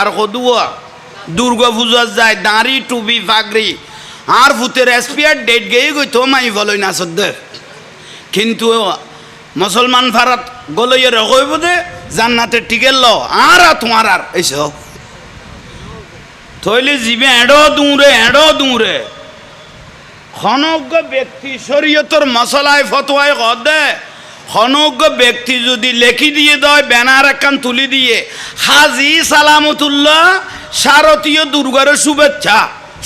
আর কদুয়া, দুর্গা পূজা যায়, দাঁড়ি টুবি ফাগরি আর ভূতের এসপিয়ার ডেট গেয়ে গই তো মাই বলই না সদ্য কিন্তু মুসলমান ফারাত গলইয়ে রকইব দে, জান্নাতে টিকেল ল আর তোমার আর এইসব থইলে জিবে এড়ো দূরে এড়ো দূরে খনজ্ঞ ব্যক্তি শরীয়তর মশলায় ফতোয়ায় কদে খনজ্ঞ ব্যক্তি যদি লেখি দিয়ে দেয়, ব্যানার একখান তুলি দিয়ে, হাজি সালামতুল্লাহ শারতীয় দুর্গার শুভেচ্ছা।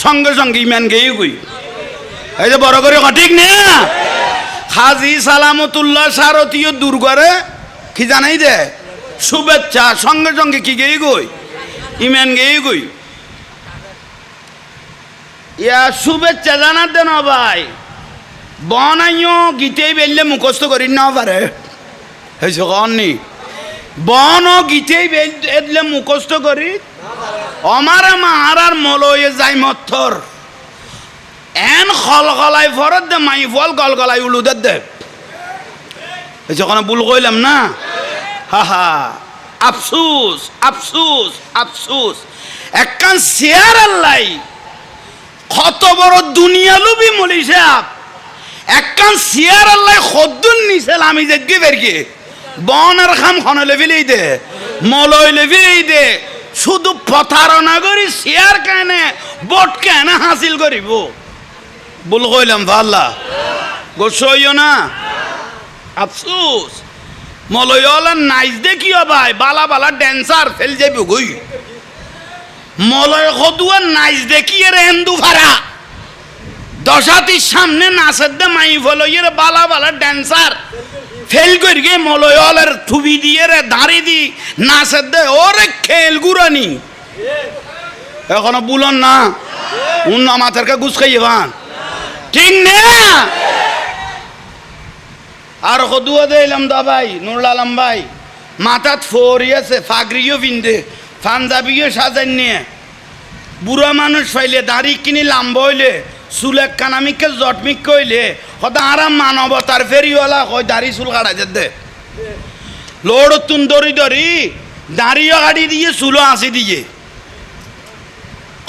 সঙ্গে সঙ্গে ইমান গেই গুই। এই যে বড় করে সঠিক না? হাজি সালামতুল্লাহ শারতীয় দুর্গারে কি জানাই দে? শুভেচ্ছা, সঙ্গে সঙ্গে কি গেই গই? ইমান গেই গই। ইয়া শুভেচ্ছা জানার দেন ভাই। বেললে মুখস্থ করি না পারে হয়েছে কননি বন গীতেই বেললে মুখস্থ করি আমার মাহারার মলয়ে যাই মথর এন খল গলাই ফরত দে মাই ফল গল গলাই উলুদের দে কোনো ভুল কইলাম না হা হা আফসুস আফসুস আফসুস একখান শেয়ার আল্লাই কত বড় দুনিয়া লুবি মলি সাহেব একখান সিয়ার আল্লাহ খদ্দুন নিছিল আমি যে বেরকে বন আর খাম খন লেভিলেই দে, মলয় লেভিলেই দে। শুধু প্রতারণা করি শেয়ার কেনে, বট কেনে হাসিল করিব। বল কইলাম ভাল্লা গোসইও না? আফসুস। মলয়লার নাইজ দেখিও ভাই বালা বালা ড্যান্সার ফেল যাবি গই মলয় খদুয়া নাইজ দেখিয়ে রে হিন্দু ভাড়া দশাতির সামনে নাচের দে মাই ফলইয়ের বালা বালা ড্যান্সার ফেল করি গে, মলয়লের থুবি দিয়ে রে, দাঁড়ি দি, নাচের দে, ওরে খেল গুরানি এখনও বুলন না? উন্ন মাথারকে গুছ খাইয়ে ভান। ঠিক না? আর কদুয়া দিলাম দা ভাই, নুরুল ভাই। মাথাত ফরিয়েছে ফাগরিও বিন্দে পাঞ্জাবিও সাজান নিয়ে। বুড়া মানুষ ফাইলে, দাড়ি কিনি লাম্ব হইলে চুলে কানামিকে জটমিক কইলে, সদা আরাম মানবতার ফেরিওয়ালা কই দাড়ি চুল কাটা দে। লোড তুন দরি দরি দাড়িও কাটি দিয়ে, চুলো আসি দিয়ে।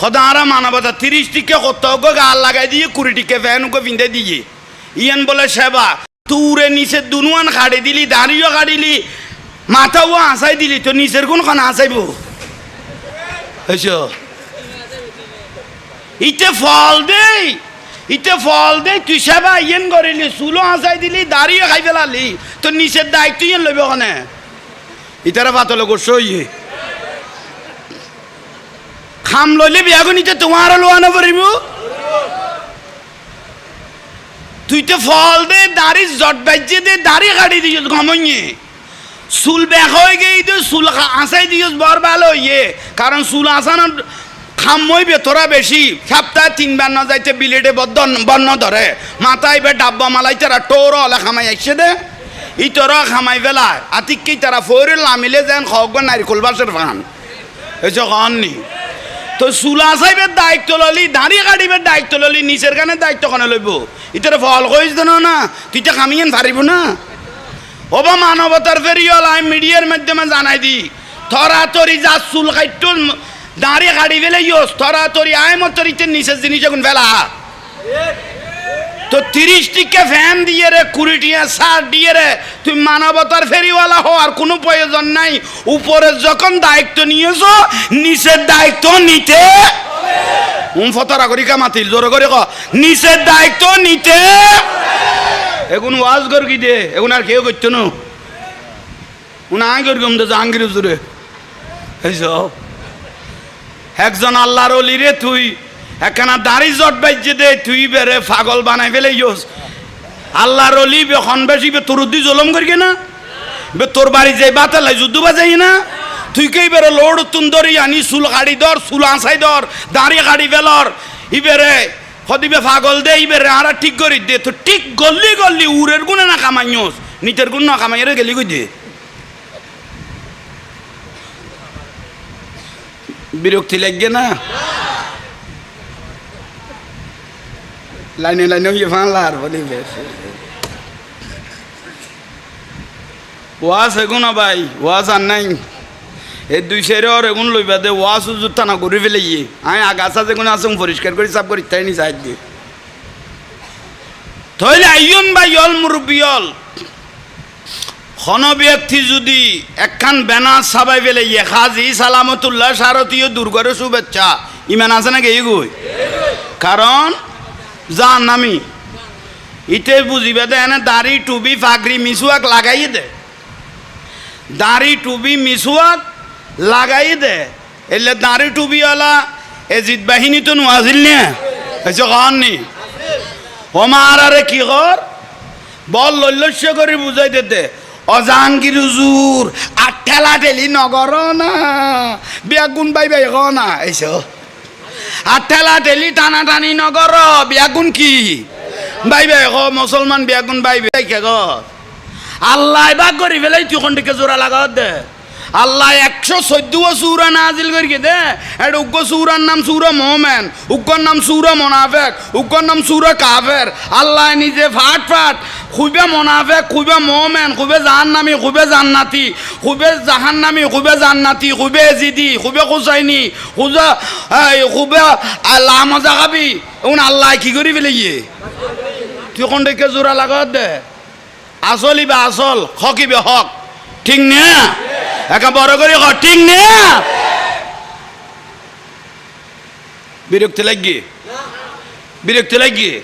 সদা আরাম মানবতা তিরিশ টিকে কত গাল লাগাই দিয়ে কুড়ি টিকে ফ্যান ফ্যানকে পিন্ধে দিয়ে। ইয়ান বলে সেবা তুরে নিচে দুনুয়ান কাটি দিলি, দাড়িও কাটিলি মাথাও আসাই দিলি তো নিচের কোনখান আসাইব হয়েছ ইতে ফল দেই, ইতে ফল দেই, তুই সেবা ইয়েন করিলি, চুলো আঁচাই দিলি দাঁড়িয়ে খাই পেলালি তো নিচের দায়িত্ব ইয়েন লইব ওখানে ইতারা পাতলে করছ ইয়ে খাম লইলে বিয়াগো নিতে তোমার লোয়ানো পারিব তুই তো ফল দে দাড়ি জট বাজ্যে দে দাড়ি কাটি দিস ঘমইয়ে চুল বেক হয়ে তো চুল আঁচাই দিস বর ভালো ইয়ে কারণ চুল আঁচানোর খামই বেতরা বেশি। সপ্তাহে তিনবার না যাইতে বিলেটে বন্য ধরে। মাথায় বে ডাব্বা মালাই তারা টোর অলে খামাই আসছে দে। ই তোর খামাই বেলায়। আতিকি তারা ফোরে লামিলে যেন খগ নারিকল বাসের ফান। এই নি তো চুলা চাইবে দায়িত্ব ললি দাঁড়ি কাটিবে দায়িত্ব ললি, নিচের কানে দায়িত্ব কানে লইব। ইতারে ফল কইস দেন না তুই তো খামিয়েন পারিব না। ওবা মানবতার ফেরিওয়ালা মিডিয়ার মাধ্যমে জানাই দি থরা তরি যা চুল কাইট দাঁড়িয়ে গাড়ি ফেলে ইয়োস থরা তরি, আয় মতরিতে নিচের জিনিস এখন ফেলা। তো তিরিশ টিকে ফ্যান দিয়ে রে কুড়ি টিয়া ষাট দিয়ে রে, তুই মানবতার ফেরিওয়ালা হো, আর কোনো প্রয়োজন নাই। উপরে যখন দায়িত্ব নিয়েছো নিচের দায়িত্ব নিতে ফতরা করি কামাতিল জোরে করে ক। নিচের দায়িত্ব নিতে এখন ওয়াজ কর কি দে, এখন আর কেউ করতো না। উনি আগে কম দে, জাহাঙ্গীর জোরে এইসব একজন আল্লাহর অলি রে তুই, একখানা দাড়ি জট বাইজে দে, তুই বেরে পাগল বানাই ফেলে ইয়োস। আল্লাহর অলি বেখন বেশি, বে তোর উদ্দি জলম করি না? বে তোর বাড়ি যাই বাতালাই যুদ্ধ বাজাই না? তুই কেই বেরে লোড তুন আনি চুল কাটি ধর চুল আঁচাই ধর, দাড়ি কাটি ফেলর। ইবেরে সদিবে পাগল দে ইবেরে আর ঠিক করি দে, তো ঠিক গল্লি গল্লি উরের গুণে না কামাইস নিতের গুণ না কামাই রে গেলি কই দে? বিরক্তি লাগবে না? লাইনে লাইনে ইয়ে ফানলার বলি বেশ ওয়াজ এগুনা ভাই, ওয়াজ আর নাই। এই দুই সেরে ওর এগুন লইবা দে ওয়া সুজুর থানা ঘুরে ফেলে ইয়ে আমি আগাছা যেগুলো আছে পরিষ্কার করে সাফ করি, তাই নি সাহায্য দিয়ে। তাহলে আইয়ন বা ইয়ল মুরব্বিয়ল খন ব্যক্তি যদি একখান ব্যানার সাবাই ফেলে ইয়ে খাজি সালামতুল্লাহ সারতীয় দুর্গর শুভেচ্ছা। ইমান আছে নাকি এগুই কারণ জান নামি ইতে বুঝিবে দে, এনে দাড়ি টুবি ফাগরি মিসুয়াক লাগাই দে। দাড়ি টুবি মিসুয়াক লাগাই দে। এলে দাড়ি টুবিওয়ালা এ জিত বাহিনী তো নোয়াজিল নে। হয়েছে কন নি। ওমার আরে কি কর বল লল্লস্য করে বুঝাই দে। অজাহাঙ্গীর হুজুর, আর ঠেলা ঠেলি নগর না। বিয়াগুন বাই বাই ক না, এইস। আর ঠেলা ঠেলি টানা টানি নগর বিয়াগুন কি? বাই বাই ক মুসলমান বিয়া বিয়াগুন বাই বাই কে আল্লাহ বা করি ফেলাই তুই কোন দিকে জোড়া লাগাও দে। আল্লাহ একশো চোদ্দ সুরা নাজিল করি দে। এটা উগ্র সুরার নাম সুরা মোহমেন উগ্রর নাম সুরা মোনাফেক, উগ্রর নাম সুরা কাফের। আল্লাহ নিজে ফাট ফাট খুবে মোনাফেক খুবে মোহমেন খুবে জাহান্নামি, খুবে জান্নাতি, খুবে জাহান্নামি, খুবে জান্নাতি, খুবে এজিদি, খুবে খুসাইনি খুজা খুবে লামজা খাবি এখন আল্লাহ কি করি ফেলে গিয়ে? তুই কোন দিকে জোড়া লাগাও দে? আসলই বা আসল হকিবে হক। ঠিক না? একা বড় করে হ ঠিক না? বিরক্তি লাগিয়ে বিরক্তি লাগিয়ে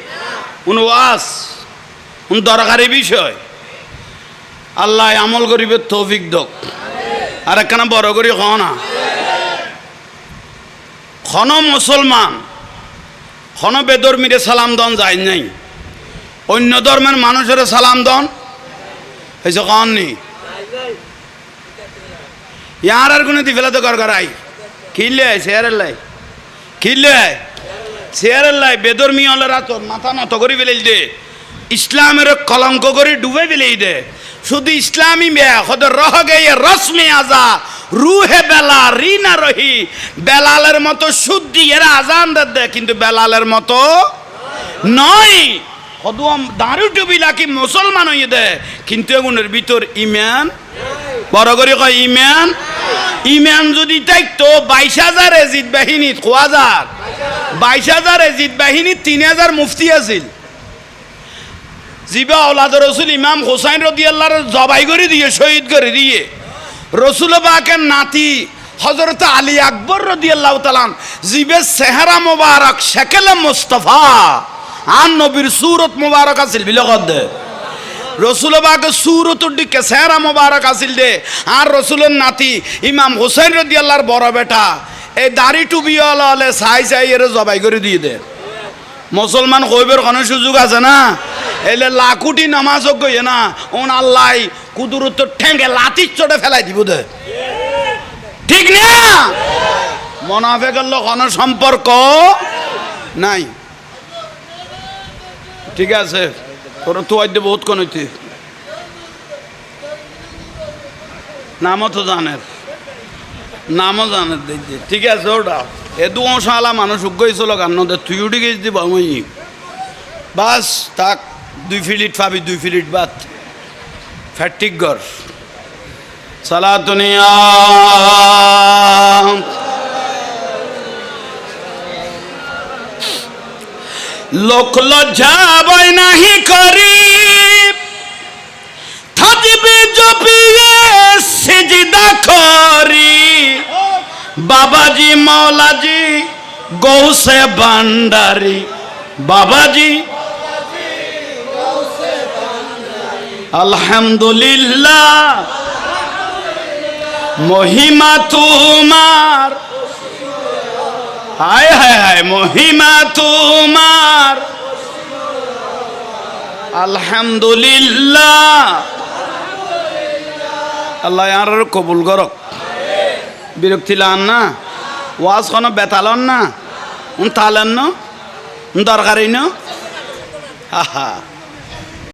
কোন ওয়াস কোন দরকারি বিষয়? আল্লাহ আমল করিবে তৌফিক দক। আর একখানা বড় করি হ না। খন মুসলমান খন বেদর্মীরে সালাম দন যায় নাই। অন্য ধর্মের মানুষের সালাম দন? হয়েছে কন নি? ইয়ার আর কোনো দিফেলা তো করাই। কিনলে শেয়ারের লাই? কিনলে শেয়ারের লাই, বেদর্মী হলে রাত মাথা নত করে ফেলেই দে। ইসলামের কলঙ্ক করে ডুবে ফেলেই দে। শুধু ইসলামী মেয়া হদ রহ গে রশ্মি আজা, রুহে বেলা, রিনা রহি। বেলালের মতো শুদ্ধি এরা আজান দে কিন্তু বেলালের মতো নয়। হদুয়াম দাঁড়ু টুবিলা কি মুসলমান হইয়ে দে। কিন্তু এগুনের ভিতর ইমান বড় করে কয় ইমান ইমান যদি থাকতো, বাইশ হাজার এজিদ বাহিনীত ক হাজার। বাইশ হাজার এজিদ বাহিনীত তিন হাজার মুফতি আছিল। জিবা ওলাদ রসুল ইমাম হোসাইন রদি আল্লাহর জবাই করে দিয়ে, শহীদ করে দিয়ে। রসুল বাকের নাতি হজরত আলী আকবর রদি আল্লাহ তালাম জিবে সেহারা মোবারক, শেকেলে মুস্তফা, আর নবীর সুরত মোবারক আছিল বিলগত দে। রসুলবাগ সুরতুর দিকে সেরা মোবারক আছিল দে। আর রসুলের নাতি ইমাম হোসেন রদি আল্লাহর বড় বেটা, এই দাড়ি টুবিওয়ালা হলে সাই সাই এর জবাই করে দিয়ে দে। মুসলমান কইবের কোনো সুযোগ আছে না? এলে লাকুটি নামাজ গইয়ে না। ওন আল্লাহ কুদুরুত্তর ঠেঙ্গে লাতির চটে ফেলাই দিব দে। ঠিক না? মনাফেকের লোক কোনো সম্পর্ক নাই। ঠিক আছে, তোর তো আজ বহুত কোন হইতে। নামও তো জানের। নামও জানের দেখছি ঠিক আছে, ওটা। এ দু অংশালা মানুষ উগ্গইছিল গান তুই উঠে গেছি বাস তাক দুই ফিলিট পাবি, দুই ফিলিট বাদ। ফ্যাটিক গর সালা দুনিয়া লোক লজ্জা বই নাহি করি। থাকিবে জপিয়ে সিজদা করি। বাবাজি, মৌলাজি, গৌসে ভান্ডারি। বাবাজি আলহামদুলিল্লাহ। মহিমা তোমার। হায় হায় হায়, মহিমা তোমার। আলহামদুলিল্লাহ। আল্লাহ আর কবুল করক। বিরক্তি লান না। ওয়াজ কোনো বেতালন না। উন তালেন ন। দরকারি ন। হা হা।